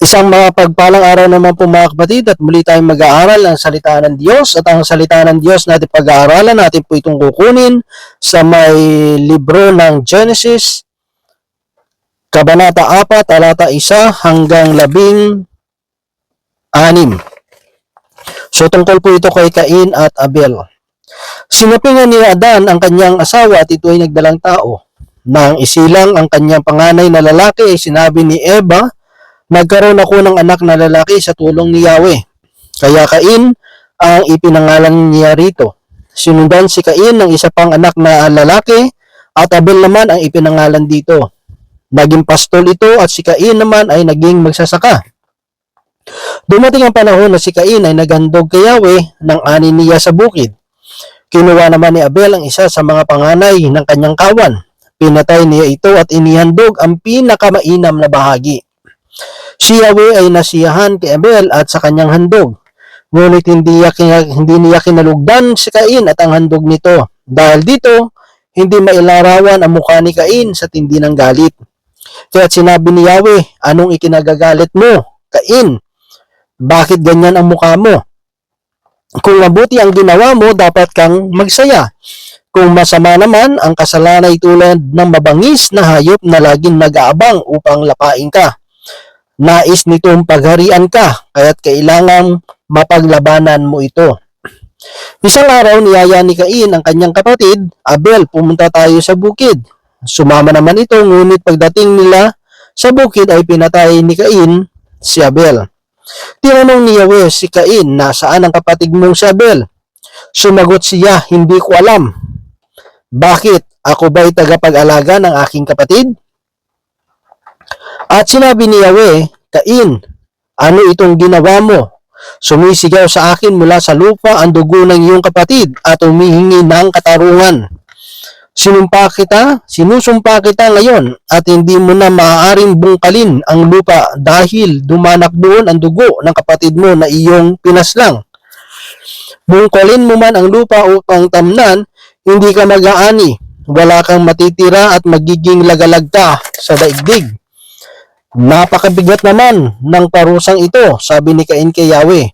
Isang mga pagpalang araw naman po mga kapatid at muli tayong mag-aaral ng salita ng Diyos at ang salita ng Diyos natin pag-aaralan natin po itong kukunin sa may libro ng Genesis Kabanata 4, talata 1 hanggang 16. So tungkol po ito kay Cain at Abel. Sinapingan ni Adan ang kanyang asawa at ito ay nagdalang tao. Nang isilang ang kanyang panganay na lalaki, sinabi ni Eva, Nagkaroon ako ng anak na lalaki sa tulong ni Yahweh. Kaya Cain ang ipinangalan niya rito. Sinundan si Cain ng isa pang anak na lalaki at Abel naman ang ipinangalan dito. Naging pastol ito at si Cain naman ay naging magsasaka. Dumating ang panahon na si Cain ay naghandog kay Yahweh ng ani niya sa bukid. Kinuha naman ni Abel ang isa sa mga panganay ng kanyang kawan. Pinatay niya ito at inihandog ang pinakamainam na bahagi. Si Yahweh ay nasiyahan kay Abel at sa kanyang handog. Ngunit hindi, hindi niya kinalugdan si Cain at ang handog nito. Dahil dito, hindi mailarawan ang mukha ni Cain sa tindi ng galit. Kaya sinabi ni Yahweh, anong ikinagagalit mo, Cain? Bakit ganyan ang mukha mo? Kung mabuti ang ginawa mo, dapat kang magsaya. Kung masama naman, ang kasalanan ay tulad ng mabangis na hayop na laging nag-aabang upang lapain ka. Nais nitong pagharian ka, kaya't kailangan mapaglabanan mo ito. Isang araw, niyaya ni Cain ang kanyang kapatid, Abel, pumunta tayo sa bukid. Sumama naman ito, ngunit pagdating nila sa bukid ay pinatay ni Cain si Abel. Tinanong ni Yahweh si Cain, nasaan ang kapatid mong si Abel? Sumagot siya, hindi ko alam. Bakit? Ako ba'y tagapag-alaga ng aking kapatid? At sinabi ni Yahweh, Cain, ano itong ginawa mo? Sumisigaw sa akin mula sa lupa ang dugo ng iyong kapatid at humihingi ng katarungan. Sinumpa kita, sinusumpa kita ngayon at hindi mo na maaaring bungkalin ang lupa dahil dumanak doon ang dugo ng kapatid mo na iyong pinaslang. Bungkalin mo man ang lupa upang tamnan, hindi ka mag-aani, wala kang matitira at magiging lagalag ka sa daigdig. Napakabigat naman ng parusang ito, sabi ni Cain kay Yahweh.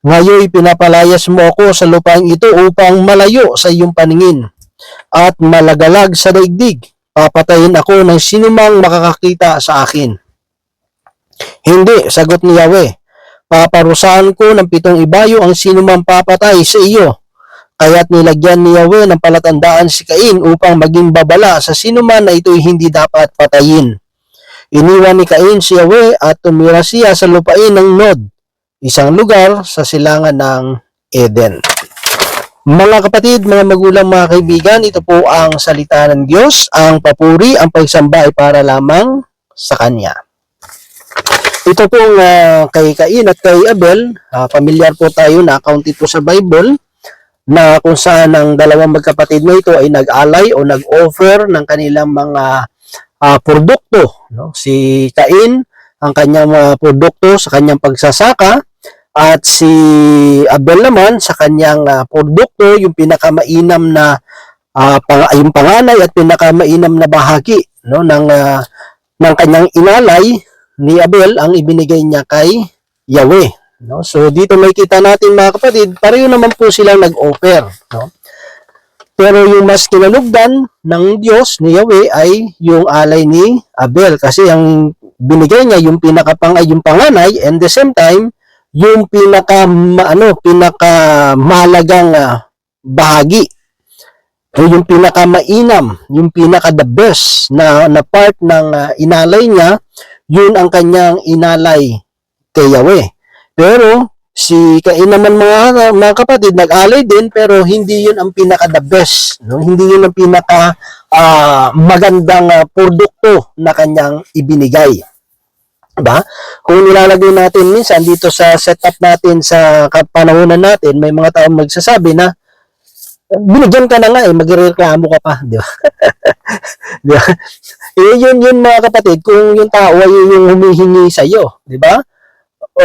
Ngayon pinapalayas mo ako sa lupain ito upang malayo sa iyong paningin at malagalag sa daigdig. Papatayin ako ng sinumang makakakita sa akin. Hindi, sagot ni Yahweh. Paparusahan ko ng pitong ibayo ang sinumang papatay sa iyo. Kaya't nilagyan ni Yahweh ng palatandaan si Cain upang maging babala sa sinuman na ito'y hindi dapat patayin. Iniwan ni Cain si Yahweh at tumira siya sa lupain ng Nod, isang lugar sa silangan ng Eden. Mga kapatid, mga magulang, mga kaibigan, ito po ang salita ng Diyos. Ang papuri, ang pagsamba ay para lamang sa Kanya. Ito pong ah, kay Cain at kay Abel, ah, pamilyar po tayo na accounted po sa Bible na kung saan ang dalawang magkapatid na ito ay nag-alay o nag-offer ng kanilang mga ah, produkto. No? Si Cain, ang kanyang mga produkto sa kanyang pagsasaka, at si Abel naman sa kanyang ah, produkto, yung pinakamainam na ah, pang, yung panganay at pinakamainam na bahagi no ng ah, ng kanyang inalay ni Abel ang ibinigay niya kay Yahweh. No? So dito may kita natin mga kapatid, pareho naman po silang nag-offer. No? Pero yung mas kinalugdan ng Diyos ni Yahweh ay yung alay ni Abel. Kasi ang binigay niya yung pinakapang ay yung panganay and the same time yung pinaka ano pinaka mahalagang ah, bahagi o yung pinaka mainam yung pinaka the best na na part ng ah, inalay niya yun ang kanyang inalay kay Yahweh. Pero si Cain naman mga mga kapatid nag-alay din pero hindi yun ang pinaka the best no hindi yun ang pinaka ah, magandang ah, produkto na kanyang ibinigay ba? Kung nilalagay natin minsan dito sa setup natin sa kapanahonan natin, may mga taong magsasabi na binigyan ka na nga eh, magreklamo ka pa, di ba? di ba? Eh, yun, yun mga kapatid, kung yung tao ay yung humihingi sa iyo, di ba? O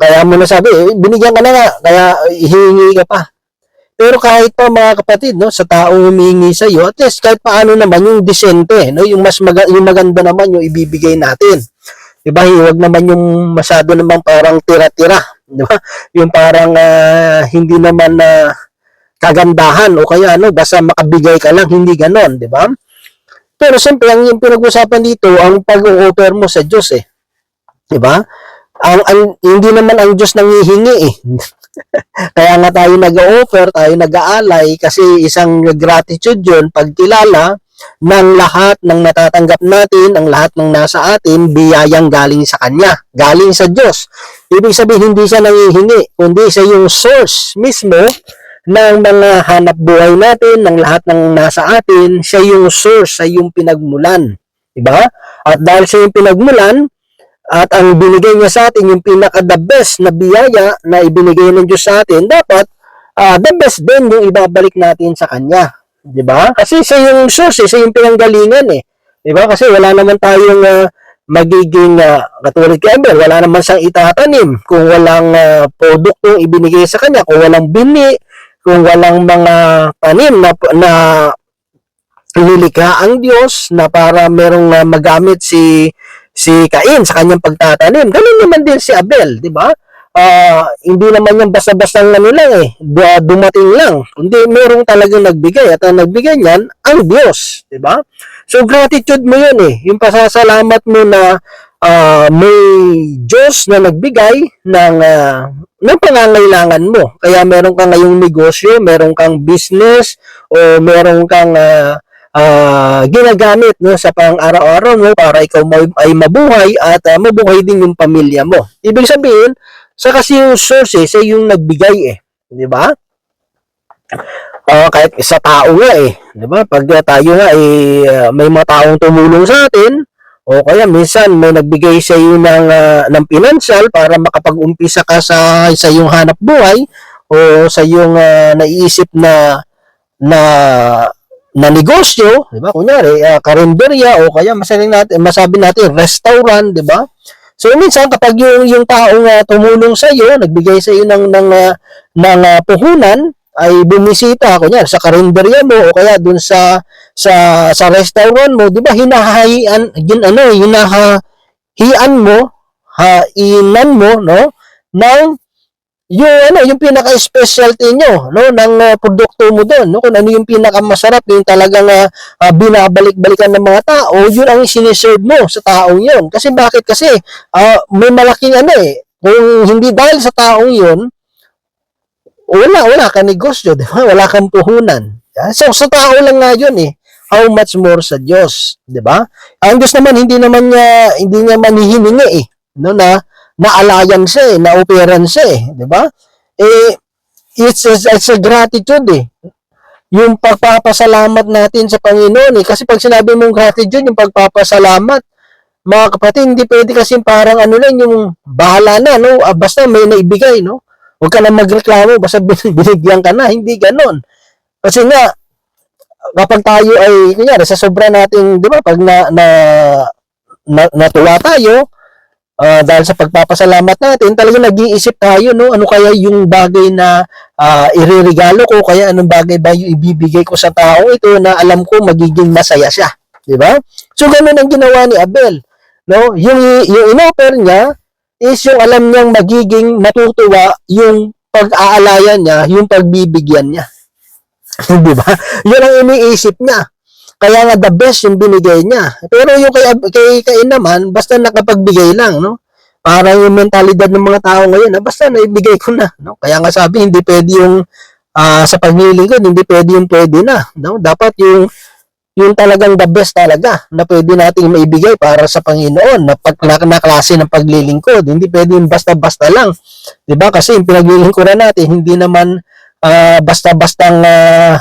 kaya mo nasabi, eh, binigyan ka na nga, kaya hihingi ka pa. Pero kahit pa mga kapatid, no, sa taong humihingi sa iyo, at least kahit paano naman yung disente, no, yung mas maga- yung maganda naman yung ibibigay natin. Diba? Huwag naman yung masyado namang parang tira-tira. Diba? Yung parang ah, hindi naman na kagandahan o kaya ano, basta makabigay ka lang, hindi ganon, di ba? Pero siyempre, ang yung pinag-usapan dito, ang pag-offer mo sa Diyos eh. Di ba? Ang, ang, hindi naman ang Diyos nangihingi eh. Kaya nga tayo nag-offer, tayo nag-aalay kasi isang gratitude yun, pagkilala ng lahat ng natatanggap natin, ang lahat ng nasa atin, biyayang galing sa Kanya, galing sa Diyos. Ibig sabihin, hindi siya nangihingi, kundi siya yung source mismo ng mga hanap buhay natin, ng lahat ng nasa atin, siya yung source, siya yung pinagmulan. Diba? At dahil siya yung pinagmulan, at ang binigay niya sa atin, yung pinaka the best na biyaya na ibinigay ng Diyos sa atin, dapat ah, the best din yung ibabalik natin sa Kanya. 'di ba? Kasi siya yung source, eh, siya yung pinanggalingan eh. 'Di ba? Kasi wala naman tayong ah, magiging ah, katulad kay Abel, wala naman siyang itatanim kung walang uh, produktong ibinigay sa kanya, kung walang bini, kung walang mga tanim na na nilikha ang Diyos na para merong ah, magamit si si Cain sa kanyang pagtatanim. Ganun naman din si Abel, 'di ba? ah hindi naman yan basta-basta ano lang eh, du- dumating lang. Kundi merong talagang nagbigay at ang nagbigay niyan, ang Diyos, di ba? So gratitude mo yun eh, yung pasasalamat mo na ah, may Diyos na nagbigay ng, ah, ng pangangailangan mo. Kaya meron kang ngayong negosyo, meron kang business, o meron kang ah, ah, ginagamit no, sa pang-araw-araw mo para ikaw ay mabuhay at ah, mabuhay din yung pamilya mo. Ibig sabihin, sa kasi yung source eh, siya yung nagbigay eh. Di ba? Ah, kahit sa tao nga eh. Di ba? Pag tayo nga eh, may mga taong tumulong sa atin, o kaya minsan may nagbigay sa iyo ng, ah, ng financial para makapag-umpisa ka sa, sa iyong hanap buhay o sa iyong ah, naiisip na na na negosyo, 'di ba? Kunyari, uh, karinderya o kaya masabi natin masabi natin restaurant, 'di ba? So minsan kapag yung yung taong uh, tumulong sa iyo, nagbigay sa iyo ng ng uh, ng uh, puhunan ay bumisita kunya sa karinderya mo o kaya dun sa sa sa restaurant mo, 'di ba? Hinahahian gin ano, hinahahian mo, hainan mo, no? ng yung ano, yung pinaka-specialty nyo, no, ng uh, produkto mo doon, no, kung ano yung pinaka-masarap, yung talagang uh, uh, binabalik-balikan ng mga tao, yun ang siniserve mo sa taong yun. Kasi bakit? Kasi uh, may malaking ano eh, kung hindi dahil sa taong yun, wala, wala ka negosyo, di ba? Wala kang puhunan. Yeah? So, sa tao lang nga yun eh. How much more sa Diyos, di ba? Ang Diyos naman, hindi naman niya, hindi niya manihiningi eh, no, na, naalayan siya eh, na-operan siya eh, di ba? Eh, it's, it's, it's a gratitude eh. Yung pagpapasalamat natin sa Panginoon eh. Kasi pag sinabi mong gratitude, yung pagpapasalamat, mga kapatid, hindi pwede kasi parang ano lang, yung bahala na, no? Ah, basta may naibigay, no? Huwag ka na magreklamo, basta binigyan ka na, hindi ganon. Kasi nga, kapag tayo ay, kunyari, sa sobra nating, di ba, pag na, na, na natuwa tayo, uh, dahil sa pagpapasalamat natin, talaga nag-iisip tayo, no? Ano kaya yung bagay na uh, iririgalo ko, kaya anong bagay ba yung ibibigay ko sa tao ito na alam ko magiging masaya siya. Di ba? So, ganun ang ginawa ni Abel. No? Yung, yung inoffer niya is yung alam niyang magiging matutuwa yung pag-aalayan niya, yung pagbibigyan niya. Di ba? Yun ang iniisip niya. Kaya nga the best yung binigay niya. Pero yung kay, kay Cain naman, basta nakapagbigay lang, no? Para yung mentalidad ng mga tao ngayon, ah, basta naibigay ko na, no? Kaya nga sabi, hindi pwede yung uh, sa pagniling ko, hindi pwede yung pwede na, no? Dapat yung yung talagang the best talaga na pwede nating maibigay para sa Panginoon na, pag, na, na klase ng paglilingkod. Hindi pwede yung basta-basta lang. 'Di ba? Kasi yung pinaglilingkuran natin hindi naman uh, basta-bastang uh,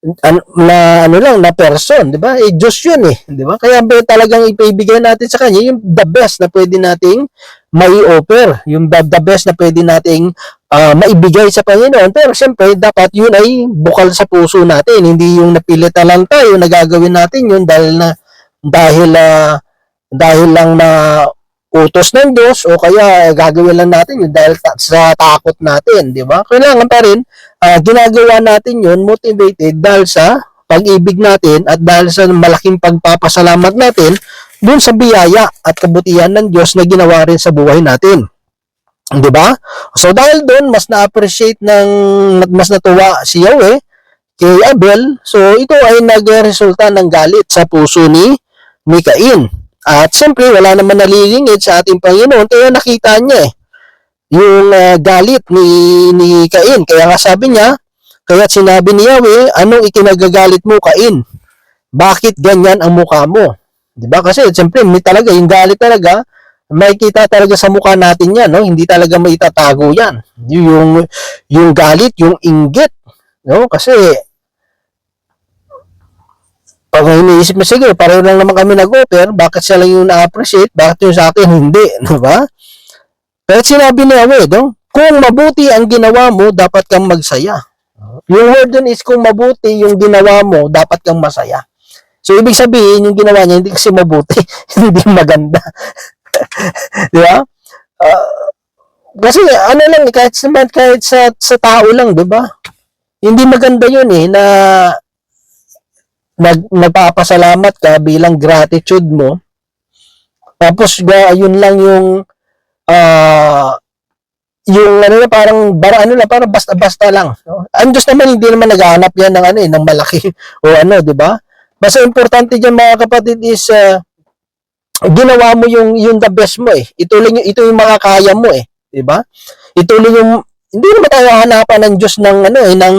an, na ano lang na person, 'di ba? Eh Diyos 'yun eh, 'di ba? Kaya ba talagang ipaibigay natin sa kanya yung the best na pwede nating mai-offer, yung the, the best na pwede nating uh, maibigay sa Panginoon. Pero siyempre, dapat yun ay bukal sa puso natin, hindi yung napilitan lang tayo na gagawin natin yun dahil na dahil uh, dahil lang na utos ng Diyos o kaya gagawin lang natin yun dahil sa takot natin, di ba? Kailangan pa rin uh, ginagawa natin yun motivated dahil sa pag-ibig natin at dahil sa malaking pagpapasalamat natin dun sa biyaya at kabutihan ng Diyos na ginawa rin sa buhay natin. 'Di ba? So dahil doon mas na-appreciate ng mas natuwa si Yahweh kay Abel, so ito ay nagresulta ng galit sa puso ni ni Cain. At siyempre wala naman nalilingid sa ating Panginoon kaya nakita niya eh yung ah, galit ni ni Cain. Kaya nga sabi niya, kaya sinabi ni Yahweh, anong ikinagagalit mo Cain? Bakit ganyan ang mukha mo? 'Di ba? Kasi siyempre may talaga yung galit talaga makikita talaga sa mukha natin yan, no? Hindi talaga maitatago yan. Yung, yung galit, yung inggit, no? Kasi, pag iniisip mo, sige, pareho lang naman kami nag-offer, bakit siya lang yung na-appreciate, bakit yung sa akin hindi, di ba? Kaya sinabi ni Yahweh, no? Kung mabuti ang ginawa mo, dapat kang magsaya. Yung word dun is, kung mabuti yung ginawa mo, dapat kang masaya. So, ibig sabihin, yung ginawa niya, hindi kasi mabuti, hindi maganda. di ba? Ah, kasi ano lang eh, kahit kahit sa sa tao lang, 'di ba? Hindi maganda 'yun eh na nag, nagpapasalamat ka bilang gratitude mo. Tapos yun lang yung ah yung ano na parang bara ano na parang basta-basta lang. No? Ang Diyos naman hindi naman naghahanap yan ng ano eh, ng malaki o ano, 'di ba? Basta importante diyan mga kapatid is ah, ginawa mo yung yung the best mo eh. Ituloy ito yung makakaya mo eh, 'di ba? Ituloy yung hindi naman tayo hanapan ng Diyos ng ano eh ng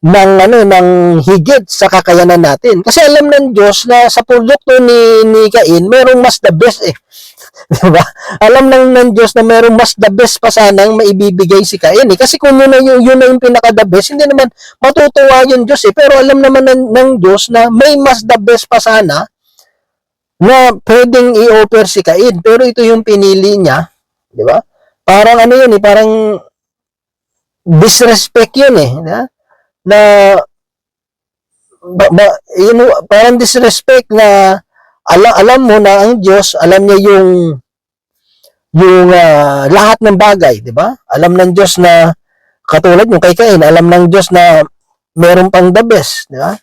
ng ano ng higit sa kakayanan natin. Kasi alam ng Diyos na sa produkto ni ni Cain, merong mas the best eh. 'Di ba? Alam ng ng Diyos na merong mas the best pa sanang maibibigay si Cain eh. Kasi kung yun na yung, yun na yung pinaka the best, hindi naman matutuwa yung Diyos eh. Pero alam naman ng, ng Diyos na may mas the best pa sana na pwedeng i-offer si Cain. Pero ito yung pinili niya, di ba? Parang ano yun eh, parang disrespect yun eh. di ba? Na, ba, ba, yun, parang disrespect na alam, alam mo na ang Diyos, alam niya yung yung ah, lahat ng bagay, di ba? Alam ng Diyos na katulad yung kay Cain, alam ng Diyos na meron pang the best, di ba?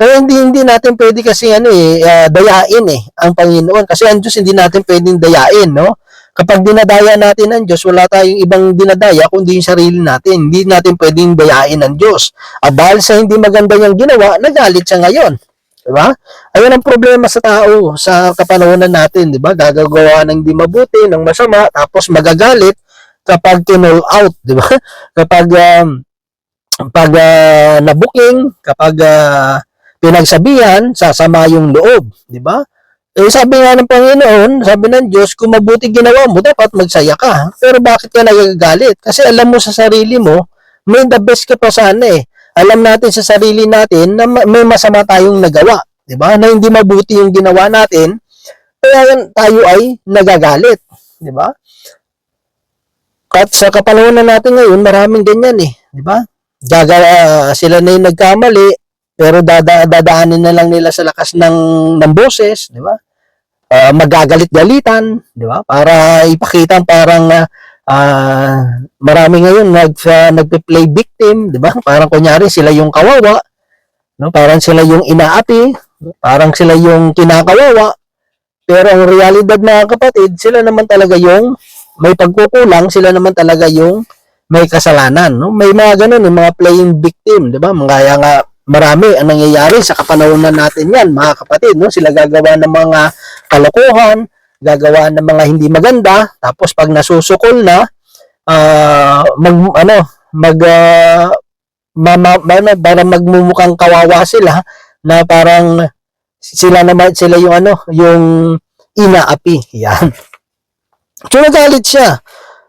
Kaya hindi hindi natin pwede kasi ano eh ah, dayain eh ang Panginoon kasi ang Diyos hindi natin pwedeng dayain, no? Kapag dinadaya natin ang Diyos, wala tayong ibang dinadaya kundi yung sarili natin. Hindi natin pwedeng dayain ang Diyos. At dahil sa hindi maganda niyang ginawa, nagalit siya ngayon. Di ba? Ayun ang problema sa tao sa kapanahonan natin, di ba? Gagagawa ng di mabuti, ng masama, tapos magagalit kapag kinall out, di ba? Kapag um, pag ah, nabuking, kapag ah, pinagsabihan, sasama yung loob, di ba? Eh sabi nga ng Panginoon, sabi ng Diyos, kung mabuti ginawa mo, dapat magsaya ka. Pero bakit ka nagagalit? Kasi alam mo sa sarili mo, may the best ka pa sana eh. Alam natin sa sarili natin na ma- may masama tayong nagawa, di ba? Na hindi mabuti yung ginawa natin, kaya tayo ay nagagalit, di ba? At sa kapanahonan natin ngayon, maraming ganyan eh, di ba? Gagawa sila na yung nagkamali, pero dada, dadaanin na lang nila sa lakas ng, ng boses, di ba? Ah, magagalit-galitan, di ba? Para ipakita parang ah, ah, marami ngayon nag uh, nagpe-play victim, di ba? Parang kunyari sila yung kawawa, no? Parang sila yung inaapi, parang sila yung kinakawawa. Pero ang realidad mga kapatid, sila naman talaga yung may pagkukulang, sila naman talaga yung may kasalanan, no? May mga ganun, yung mga playing victim, di ba? Mga nga marami ang nangyayari sa kapanahonan natin yan, mga kapatid, no? Sila gagawa ng mga kalokohan, gagawa ng mga hindi maganda, tapos pag nasusukol na, ah, mag, ano, mag, ah, mama, ano, para magmumukhang kawawa sila, na parang sila naman, sila yung ano, yung inaapi. Yan. So, nagalit siya.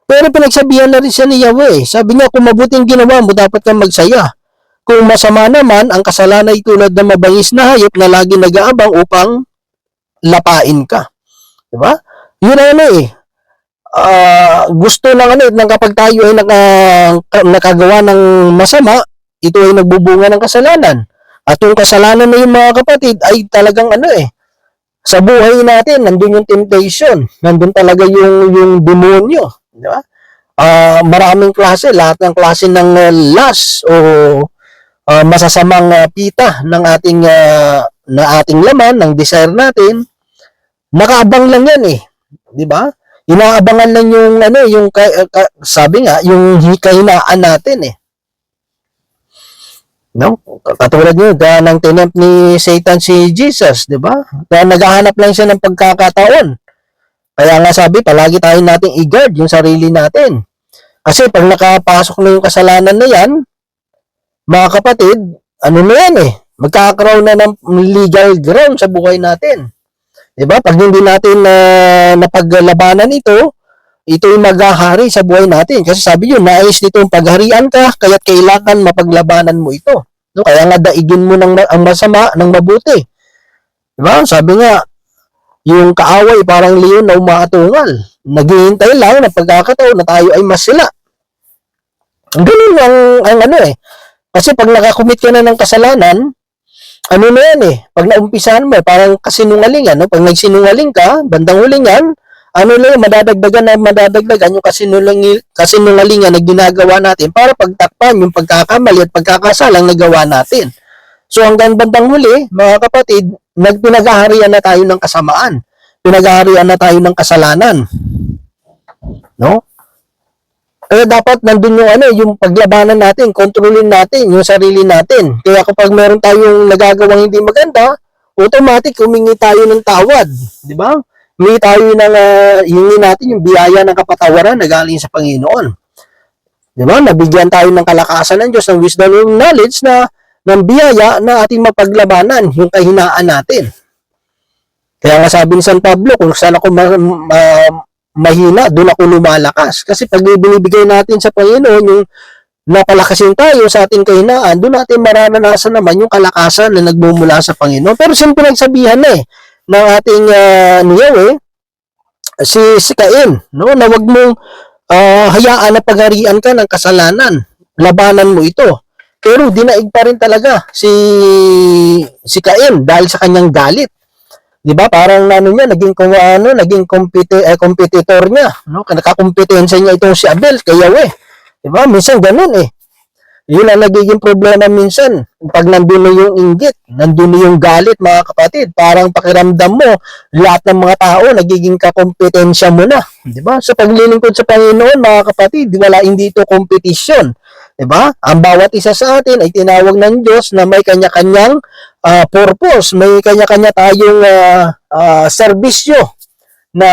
Pero pinagsabihan na rin siya ni Yahweh. Sabi niya, kung mabuting ginawa mo, dapat kang magsaya. Kung masama naman, ang kasalanan ay tulad ng mabangis na hayop na lagi nag-aabang upang lapain ka. Di ba? Yun ang ano eh. Ah, gusto lang ano, eh, ng kapag tayo ay naka, ka- nakagawa ng masama, ito ay nagbubunga ng kasalanan. At yung kasalanan na yung mga kapatid ay talagang ano eh, sa buhay natin, nandun yung temptation. Nandun talaga yung, yung demonyo. Di ba? Ah, maraming klase, lahat ng klase ng uh, lust o ah, masasamang ah, pita ng ating ah, na ating laman, ng desire natin, nakaabang lang yan eh. 'Di ba? Inaabangan lang yung ano, yung ka- ka- sabi nga, yung kahinaan natin eh. No? Katulad nyo, kaya nang tinempt ni Satan si Jesus, di ba? Kaya naghahanap lang siya ng pagkakataon. Kaya nga sabi, palagi tayo nating i-guard yung sarili natin. Kasi pag nakapasok na yung kasalanan na yan, mga kapatid, ano na yan eh, magkakaroon na ng legal ground sa buhay natin. Di ba? Pag hindi natin na napaglabanan ito, ito yung maghahari sa buhay natin. Kasi sabi yun, nais nito yung pagharian ka, kaya't kailangan mapaglabanan mo ito. No? Kaya nga daigin mo ng, ang masama ng mabuti. Di ba? Sabi nga, yung kaaway parang leon na umaatungal. Naghihintay lang ng pagkakataon na tayo ay masila. Ganun ang, ang ano eh. Kasi pag nakakumit ka na ng kasalanan, ano na yan eh, pag naumpisahan mo, parang kasinungalingan, no? Pag nagsinungaling ka, bandang huling yan, ano lang, madadagdagan na madadagdagan yung kasinungaling, kasinungalingan na ginagawa natin para pagtakpan yung pagkakamali at pagkakasalang nagawa natin. So hanggang bandang huli, mga kapatid, nagpinaghaharian na tayo ng kasamaan. Pinaghaharian na tayo ng kasalanan. No? Kaya dapat nandun yung ano, yung paglabanan natin, kontrolin natin yung sarili natin. Kaya kapag meron tayong nagagawang hindi maganda, automatic humingi tayo ng tawad, di ba? Humingi tayo ng uh, hingi natin yung biyaya ng kapatawaran na galing sa Panginoon. Di ba? Nabigyan tayo ng kalakasan ng Diyos, ng wisdom and knowledge na ng biyaya na ating mapaglabanan yung kahinaan natin. Kaya nga sabi ni San Pablo, kung saan ako ma- ma- mahina, doon ako lumalakas. Kasi pag binibigay natin sa Panginoon yung napalakasin tayo sa ating kahinaan, doon natin maranasan naman yung kalakasan na nagmumula sa Panginoon. Pero siyempre nagsabihan na eh, ng ating uh, niyaw eh, si, si Cain, no? na wag mong ah, hayaan na pagharian ka ng kasalanan. Labanan mo ito. Pero dinaig pa rin talaga si si Cain dahil sa kanyang galit. 'Di ba? Parang ano niya, naging kung ano, naging competi eh, competitor niya, no? Nakakompetensya niya itong si Abel kay Yahweh. 'Di ba? Minsan ganun eh. Yun ang nagiging problema minsan. Pag nandun na yung inggit, nandun na yung galit, mga kapatid, parang pakiramdam mo, lahat ng mga tao, nagiging kakompetensya mo na. Di ba? Sa paglilingkod sa Panginoon, mga kapatid, wala hindi ito kompetisyon. Di ba? Ang bawat isa sa atin ay tinawag ng Diyos na may kanya-kanyang ah, purpose, may kanya-kanya tayong ah, ah, serbisyo na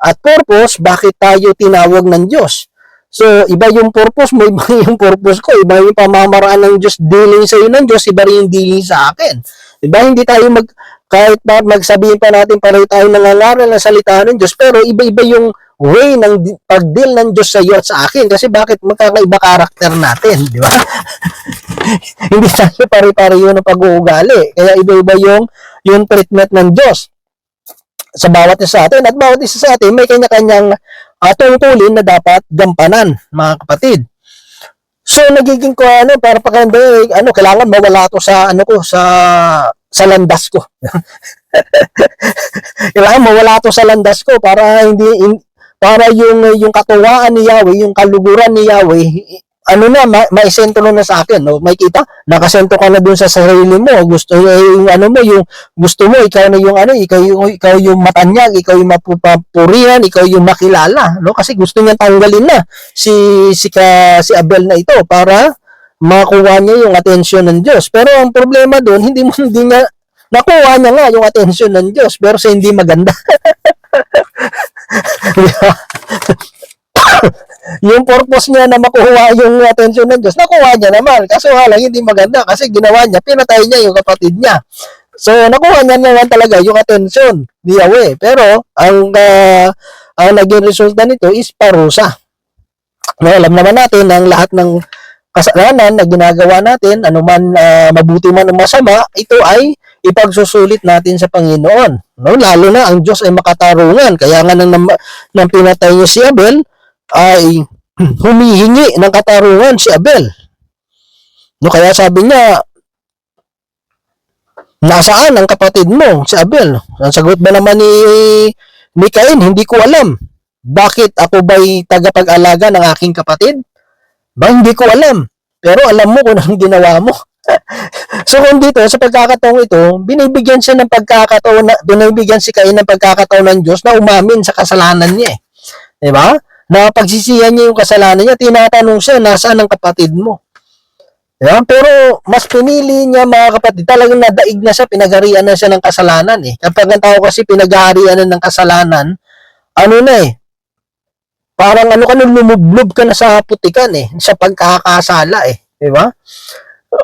at purpose, bakit tayo tinawag ng Diyos? So, iba yung purpose mo, iba yung purpose ko, iba yung pamamaraan ng Diyos dealing sa iyo ng Diyos, iba rin yung dealing sa akin. Diba? Hindi tayo mag, kahit pa magsabihin pa natin pareho tayo nangangaral ng salita ng Diyos, pero iba-iba yung way ng pag-deal ng Diyos sa iyo at sa akin. Kasi bakit magkakaiba karakter natin, di ba? Hindi tayo pare-pareho ng pag-uugali. Kaya iba-iba yung, yung treatment ng Diyos sa bawat isa sa atin at bawat isa sa atin may kanya-kanyang uh, tungkulin na dapat gampanan, mga kapatid. So nagiging ko ano para pakanda eh, ano kailangan mawala to sa ano ko sa sa landas ko. kailangan mawala to sa landas ko para hindi in- para yung yung katuwaan ni Yahweh, yung kaluguran ni Yahweh, ano na ma- maisentro na sa akin, no? May kita, nakasentro ka na dun sa sarili mo. Gusto yung ano mo, yung gusto mo ikaw na yung ano, ikaw yung ikaw yung matanyag, ikaw yung mapupurihan, ikaw yung makilala, no? Kasi gusto niya tanggalin na si si ka, si Abel na ito para makuha niya yung atensyon ng Diyos. Pero ang problema doon, hindi mo hindi niya nakuha niya nga yung atensyon ng Diyos, pero sa hindi maganda. Yung purpose niya na makuha yung atensyon ng Diyos, nakuha niya naman. Kaso lang, hindi maganda kasi ginawa niya, pinatay niya yung kapatid niya. So, nakuha niya naman talaga yung atensyon ni Yahweh. Pero, ang, uh, ang naging resulta nito is parusa. No, alam naman natin ang lahat ng kasalanan na ginagawa natin, anuman uh, mabuti man o masama, ito ay ipagsusulit natin sa Panginoon. No, lalo na ang Diyos ay makatarungan. Kaya nga nang, nang pinatay niya si Abel, ay humihingi ng katarungan si Abel. No, kaya sabi niya, nasaan ang kapatid mo, si Abel? Ang sagot ba naman ni, ni Cain, hindi ko alam. Bakit ako ba'y tagapag-alaga ng aking kapatid? Ba, hindi ko alam. Pero alam mo kung anong ginawa mo. So kung dito, sa pagkakataong ito, binibigyan siya ng pagkakataon, binibigyan si Cain ng pagkakataon ng Diyos na umamin sa kasalanan niya eh. Di ba? Na pagsisihan niya yung kasalanan niya, tinatanong siya, nasaan ang kapatid mo? Di? Pero mas pinili niya mga kapatid, talagang nadaig na siya, pinagarian na siya ng kasalanan eh. Kapag ang tao kasi pinagarian na ng kasalanan, ano na eh, parang ano ka nung lumublob ka na sa putikan eh, sa pagkakasala eh. Di ba?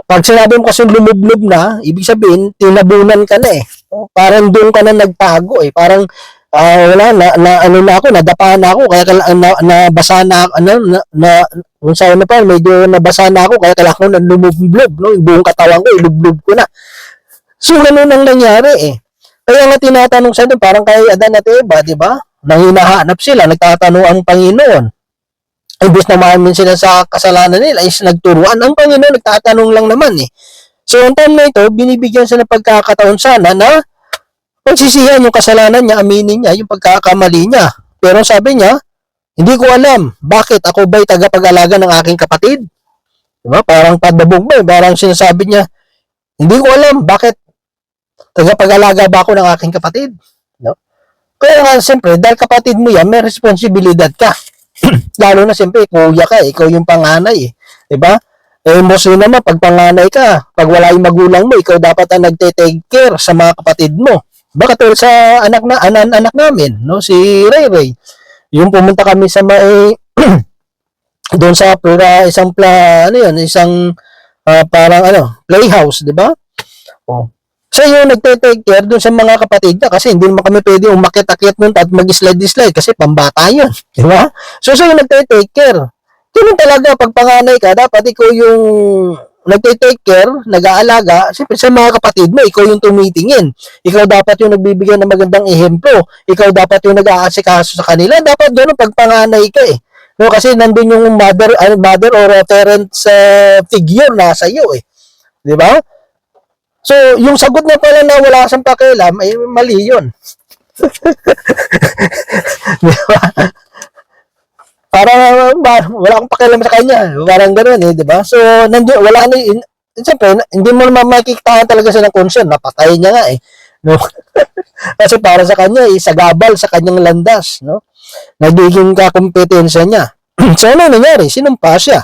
Pag sinabi mo kasi lumublob na, ibig sabihin, tinabunan ka na eh. Parang doon ka na nagtago eh. Parang, ah, wala, na, na, ano na ako, nadapa na ako, kaya kala, na, nabasa na, ano, na, na, kung saan na pa, medyo nabasa na ako, kaya kailangan ko na lumublob, no? Yung buong katawan ko, ilublob ko na. So, ganun ang nangyari eh. Kaya nga tinatanong sa doon, parang kay Adan at Eva, di ba? Nang sila, nagtatanong ang Panginoon. Imbes na maamin sila sa kasalanan nila, is nagturuan. Ang Panginoon, nagtatanong lang naman eh. So, ang time na ito, binibigyan siya ng pagkakataon sana na pagsisihan yung kasalanan niya, aminin niya yung pagkakamali niya. Pero sabi niya, hindi ko alam, bakit ako ba'y tagapag-alaga ng aking kapatid? Diba? Parang padabog ba eh. Parang sinasabi niya, hindi ko alam, bakit tagapag-alaga ba ako ng aking kapatid? No? Kaya nga, siyempre, dahil kapatid mo yan, may responsibilidad ka. Lalo na siyempre, kuya ka, ikaw yung panganay eh. Diba? Eh, mostly naman, pag panganay ka, pag wala yung magulang mo, ikaw dapat ang nagte-take care sa mga kapatid mo. Baka tulad sa anak na anan, anak namin, no, si Ray Ray. Yung pumunta kami sa may doon sa pura isang pla ano yun, isang ah, parang ano, playhouse, 'di ba? Oh. Siya yung nagte-take care doon sa mga kapatid niya kasi hindi naman kami pwede umakyat-akyat nun at mag-slide-slide kasi pambata yun. Di ba? So, siya yung nagte-take care. Ganun talaga, pag panganay ka, dapat ikaw yung nagte-take care, nag-aalaga, siyempre sa mga kapatid mo, ikaw yung tumitingin. Ikaw dapat yung nagbibigay ng magandang ehemplo. Ikaw dapat yung nag-aasikaso sa kanila. Dapat ganun pag panganay ka eh. No, kasi nandun yung mother, ano, mother or parent's uh, figure nasa iyo eh. Di ba? So, yung sagot na pala na wala kang pakialam, ay mali yun. Di ba? Parang wala akong pakialam sa kanya. Parang gano'n eh, di ba? So, nandiyo, wala na yun. Siyempre, hindi mo naman makikita talaga siya ng concern. Napatay niya nga eh. No? Kasi para sa kanya, eh, sagabal sa kanyang landas. No? Nagiging kakompetensya niya. so, ano nangyari? Sinumpa siya.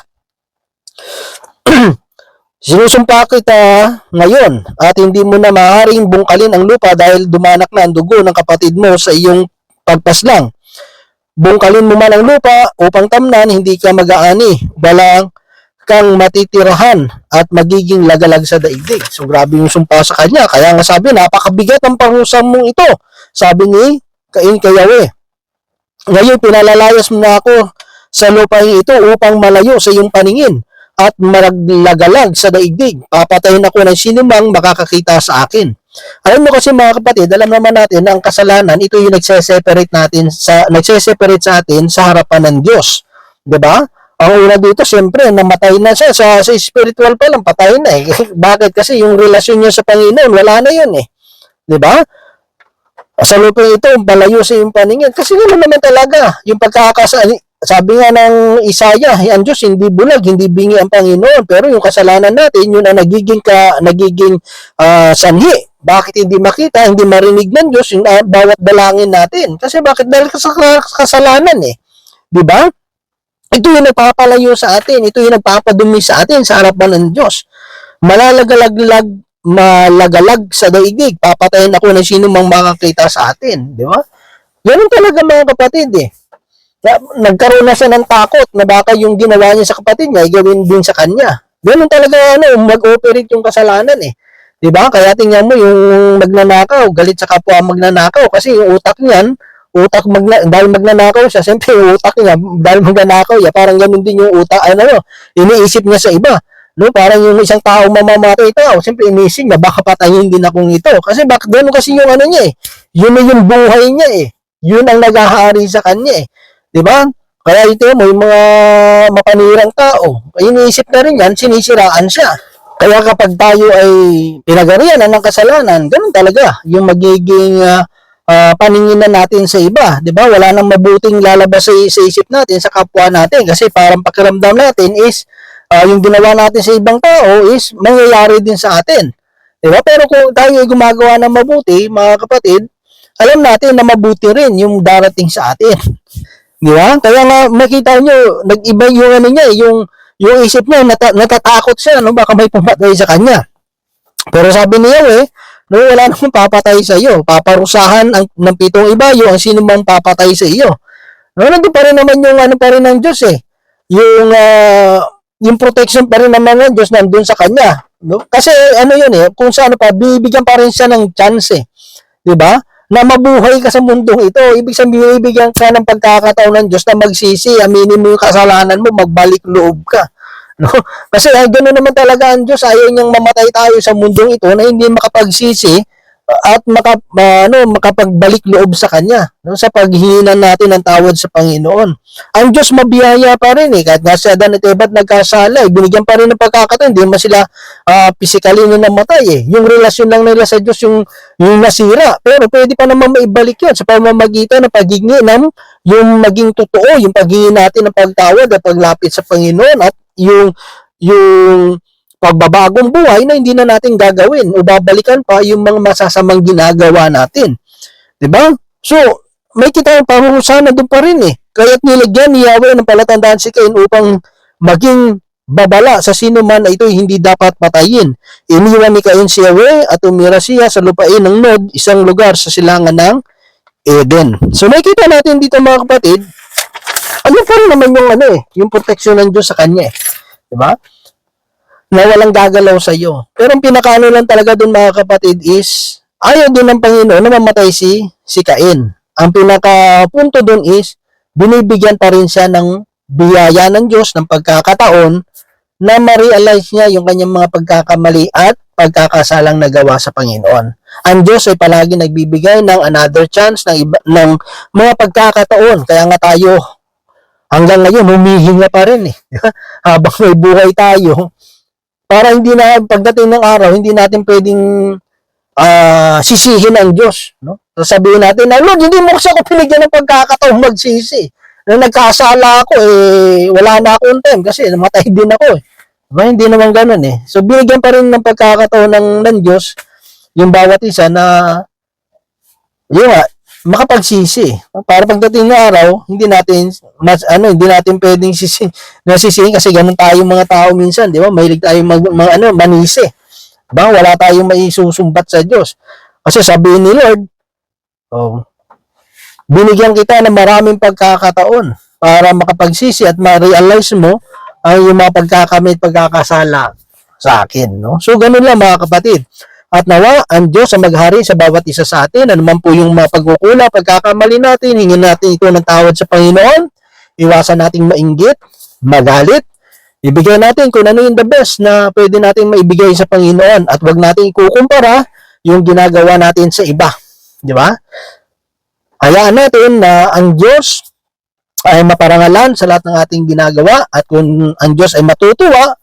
Sinusumpa kita ngayon at hindi mo na maaaring bungkalin ang lupa dahil dumanak na ang dugo ng kapatid mo sa iyong pagpaslang. Bungkalin mo man ang lupa upang tamnan, hindi ka mag-aani. Walang kang matitirahan at magiging lagalag sa daigdig. So grabe yung sumpa sa kanya. Kaya nga sabi, napakabigat ang parusa mong ito. Sabi ni Cain kay Yahweh. Ngayon, pinalalayas mo na ako sa lupain ito upang malayo sa iyong paningin at maraglagalag sa daigdig. Papatayin ako ng sinumang makakakita sa akin. Alam mo kasi mga kapatid, alam naman natin na ang kasalanan, ito yung nagse-separate natin sa nagse-separate sa atin sa harapan ng Diyos. 'Di ba? Ang una dito, siyempre, namatay na siya sa, sa spiritual pa lang, patay na eh. Bakit? Kasi yung relasyon niya sa Panginoon, wala na yun eh. 'Di ba? Sa lupa ito, palayo sa iyong paningin. Kasi ganoon naman talaga, yung pagkakasa, sabi nga ng Isaya, ang Diyos hindi bulag, hindi bingi ang Panginoon, pero yung kasalanan natin, yun ang nagiging ka, nagiging ah, sanhi. Bakit hindi makita, hindi marinig ng Diyos yung ah, bawat dalangin natin? Kasi bakit? Dahil sa kasalanan eh. Di ba? Ito yung nagpapalayo sa atin, ito yung nagpapadumi sa atin sa harapan ng Diyos. Malalagalag malagalag sa daigdig, papatayin ako ng sino mang makakita sa atin, di ba? Ganun talaga mga kapatid eh na, nagkaroon na siya ng takot na baka yung ginawa niya sa kapatid niya, ay gawin din sa kanya. Ganun talaga ano, mag-operate yung kasalanan eh. 'Di ba? Kaya tingnan mo yung magnanakaw, galit sa kapwa magnanakaw kasi yung utak niyan, utak magna, dahil magnanakaw siya, siyempre yung utak niya dahil magnanakaw niya, parang ganun din yung utak ano, ano iniisip niya sa iba. No, parang yung isang tao mamamatay tao, siyempre iniisip niya baka patayin din akong ito. Kasi bakit ganun kasi yung ano niya eh. Yun na yung buhay niya eh. Yun ang naghahari sa kanya eh. 'Di ba? Kaya ito mo yung mga mapanirang tao, iniisip na rin yan, sinisiraan siya. Kaya kapag tayo ay pinagarian ng kasalanan, ganun talaga yung magiging uh, uh, paninginan natin sa iba, 'di ba? Wala nang mabuting lalabas sa, sa isip natin sa kapwa natin kasi parang pakiramdam natin is ah, yung ginawa natin sa ibang tao is mangyayari din sa atin. Diba? Pero kung tayo ay gumagawa ng mabuti, mga kapatid, alam natin na mabuti rin yung darating sa atin. Di ba? Kaya nga makita nyo, nag-iba yung ano niya, eh, yung, yung isip niya, nata- natatakot siya, no? baka may pumatay sa kanya. Pero sabi niya, eh, no, wala namang papatay sa iyo. Paparusahan ang, ng pitong ibayo ang sino mang papatay sa iyo. No, nandun pa rin naman yung ano pa rin ng Diyos eh. Yung, ah, yung protection pa rin naman ng Diyos nandun sa kanya. No? Kasi ano yun eh, kung sa ano pa, bibigyan pa rin siya ng chance eh. 'Di ba? Na mabuhay ka sa mundong ito. Ibig sabihin, bibigyan ka ng pagkakataon ng Diyos na magsisi, aminin mo yung kasalanan mo, magbalik loob ka. No? Kasi ay, ganoon naman talaga ang Diyos. Ayaw niyang mamatay tayo sa mundong ito na hindi makapagsisi at maka, ano, makapagbalik loob sa Kanya no? sa paghihinan natin ng tawad sa Panginoon. Ang Diyos mabiyaya pa rin eh. Kahit nga si Adan at Eva at nagkasala, eh, binigyan pa rin ng pagkakataon. Hindi man sila ah, physically na namatay eh. Yung relasyon lang nila sa Diyos yung, yung nasira. Pero pwede pa naman maibalik yun sa pamamagitan ng paghingi ng yung maging totoo, yung paghingi natin ng pagtawad at paglapit sa Panginoon at yung yung pagbabagong buhay na hindi na natin gagawin o babalikan pa yung mga masasamang ginagawa natin. ba? So, may kita yung parurusahan na doon pa rin eh. Kaya't nilagyan ni Yahweh ng palatandaan si Cain upang maging babala sa sino man na ito'y hindi dapat patayin. Iniwan ni Cain si Yahweh at umira siya sa lupain ng Nod, isang lugar sa silangan ng Eden. So makita natin dito mga kapatid, ano pa rin naman yung ano eh, yung proteksyon ng Diyos sa kanya eh. 'Di ba? Na walang gagalaw sa iyo. Pero ang pinakaano lang talaga doon mga kapatid is ayaw din ng Panginoon na mamatay si si Cain. Ang pinaka-punto doon is binibigyan pa rin siya ng biyaya ng Diyos ng pagkakataon na ma-realize niya yung kanyang mga pagkakamali at pagkakasalang nagawa sa Panginoon. Ang Diyos ay palagi nagbibigay ng another chance ng, iba, ng mga pagkakataon. Kaya nga tayo hanggang ngayon humihinga pa rin eh. Habang may buhay tayo, para hindi na pagdating ng araw, hindi natin pwedeng ah, sisihin ang Diyos. No? Sabihin natin na, Lord, hindi mo kasi ako pinigyan ng pagkakataon magsisi. Nung nagkasala ako, eh, wala na akong time kasi namatay din ako eh. Diba? Hindi naman ganun eh. So binigyan pa rin ng pagkakataon ng, ng Diyos yung bawat isa na yun nga, makapagsisi. Para pagdating ng araw, hindi natin mas ano, hindi natin pwedeng sisi nasisihin kasi ganun tayo mga tao minsan, di ba? Mahilig tayo mag, mga, ano, manisi. Diba? Wala tayong maisusumbat sa Diyos. Kasi sabihin ni Lord, oh, binigyan kita ng maraming pagkakataon para makapagsisi at ma-realize mo ang yung mga pagkakamit, pagkakasala sa akin. No? So, ganun lang mga kapatid. At nawa, ang Diyos ang maghari sa bawat isa sa atin. Ano man po yung mga pagkukula, pagkakamali natin, hingin natin ito ng tawad sa Panginoon. Iwasan nating mainggit, magalit. Ibigay natin kung ano yung the best na pwede nating maibigay sa Panginoon at wag natin ikukumpara yung ginagawa natin sa iba. Di ba? Hayaan natin na ang Diyos ay maparangalan sa lahat ng ating ginagawa at kung ang Diyos ay matutuwa,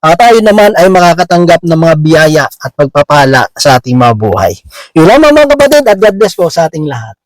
at tayo naman ay makakatanggap ng mga biyaya at pagpapala sa ating mga buhay. Yun lamang mga kapatid at God bless po sa ating lahat.